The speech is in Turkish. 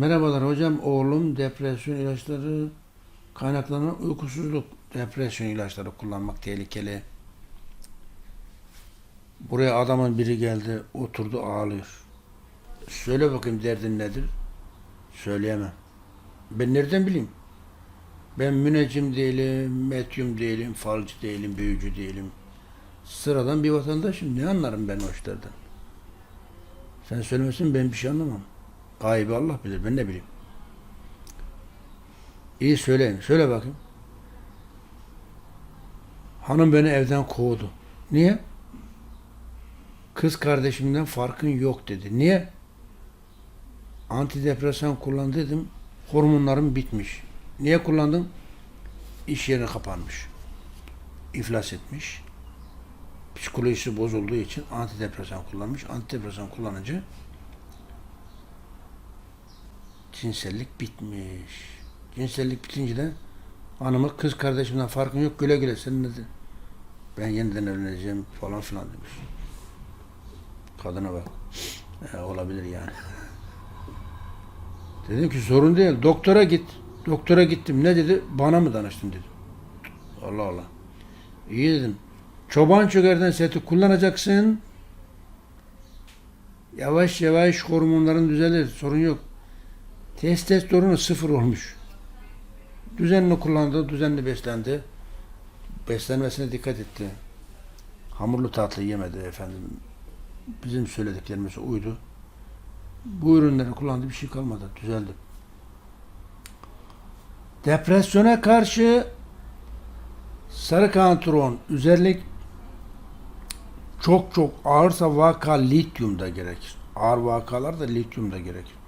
Merhabalar hocam. Oğlum depresyon ilaçları kaynaklanan uykusuzluk. Depresyon ilaçları kullanmak tehlikeli. Buraya adamın biri geldi, oturdu ağlıyor. Söyle bakayım derdin nedir? Söyleyemem. Ben nereden bileyim? Ben müneccim değilim, medyum değilim, falcı değilim, büyücü değilim. Sıradan bir vatandaşım. Ne anlarım ben o işlerden? Sen söylemesin ben bir şey anlamam. Gaybi Allah bilir. Ben ne bileyim. İyi söyleyin. Söyle bakayım. Hanım beni evden kovdu. Niye? Kız kardeşimden farkın yok dedi. Niye? Antidepresan kullan dedim. Hormonlarım bitmiş. Niye kullandım? İş yeri kapanmış. İflas etmiş. Psikolojisi bozulduğu için antidepresan kullanmış. Antidepresan kullanınca cinsellik bitmiş. Cinsellik bitince de hanımı kız kardeşimden farkın yok güle güle sen dedi. Ben yeniden evleneceğim falan filan demiş. Kadına bak. E, olabilir yani. Dedim ki sorun değil. Doktora git. Doktora gittim. Ne dedi? Bana mı danıştın dedi. Allah Allah. İyi dedim. Çoban çökerden seti kullanacaksın. Yavaş yavaş hormonların düzelir. Sorun yok. Testosteronu sıfır olmuş. Düzenli kullandı, düzenli beslendi. Beslenmesine dikkat etti. Hamurlu tatlı yemedi efendim. Bizim söylediklerimize uydu. Bu ürünleri kullandı bir şey kalmadı. Düzeldi. Depresyona karşı sarı kantron üzerlik çok çok ağırsa vaka lityum da gerekir. Ağır vakalar da lityum da gerekir.